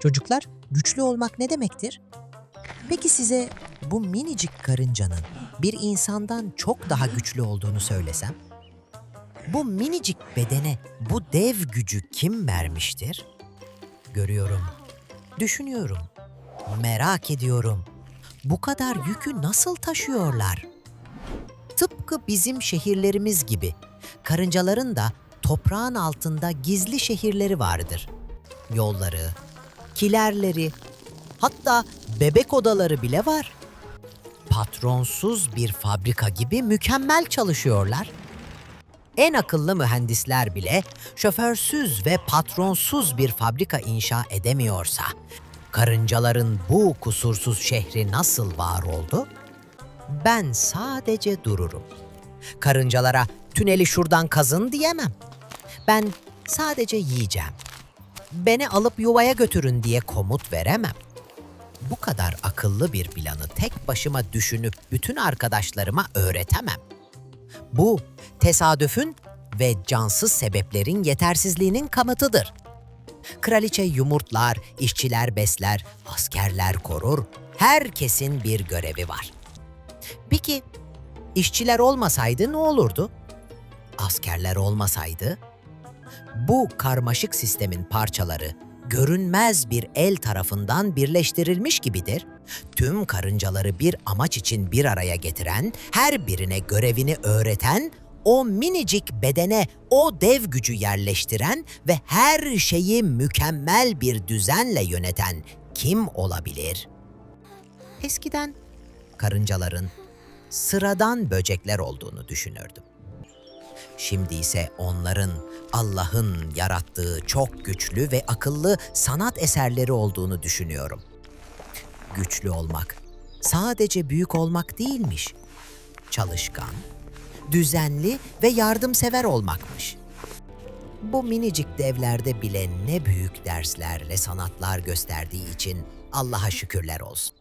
Çocuklar, güçlü olmak ne demektir? Peki size bu minicik karıncanın bir insandan çok daha güçlü olduğunu söylesem? Bu minicik bedene bu dev gücü kim vermiştir? Görüyorum, düşünüyorum, merak ediyorum. Bu kadar yükü nasıl taşıyorlar? Tıpkı bizim şehirlerimiz gibi karıncaların da toprağın altında gizli şehirleri vardır. Yolları, kilerleri, hatta bebek odaları bile var. Patronsuz bir fabrika gibi mükemmel çalışıyorlar. En akıllı mühendisler bile şoförsüz ve patronsuz bir fabrika inşa edemiyorsa, karıncaların bu kusursuz şehri nasıl var oldu? Ben sadece dururum. Karıncalara tüneli şuradan kazın diyemem. Ben sadece yiyeceğim. Beni alıp yuvaya götürün diye komut veremem. Bu kadar akıllı bir planı tek başıma düşünüp bütün arkadaşlarıma öğretemem. Bu tesadüfün ve cansız sebeplerin yetersizliğinin kanıtıdır. Kraliçe yumurtlar, işçiler besler, askerler korur. Herkesin bir görevi var. Peki işçiler olmasaydı ne olurdu? Askerler olmasaydı? Bu karmaşık sistemin parçaları görünmez bir el tarafından birleştirilmiş gibidir. Tüm karıncaları bir amaç için bir araya getiren, her birine görevini öğreten, o minicik bedene o dev gücü yerleştiren ve her şeyi mükemmel bir düzenle yöneten kim olabilir? Eskiden karıncaların sıradan böcekler olduğunu düşünürdüm. Şimdi ise onların Allah'ın yarattığı çok güçlü ve akıllı sanat eserleri olduğunu düşünüyorum. Güçlü olmak sadece büyük olmak değilmiş. Çalışkan, düzenli ve yardımsever olmakmış. Bu minicik devlerde bile ne büyük dersler ve sanatlar gösterdiği için Allah'a şükürler olsun.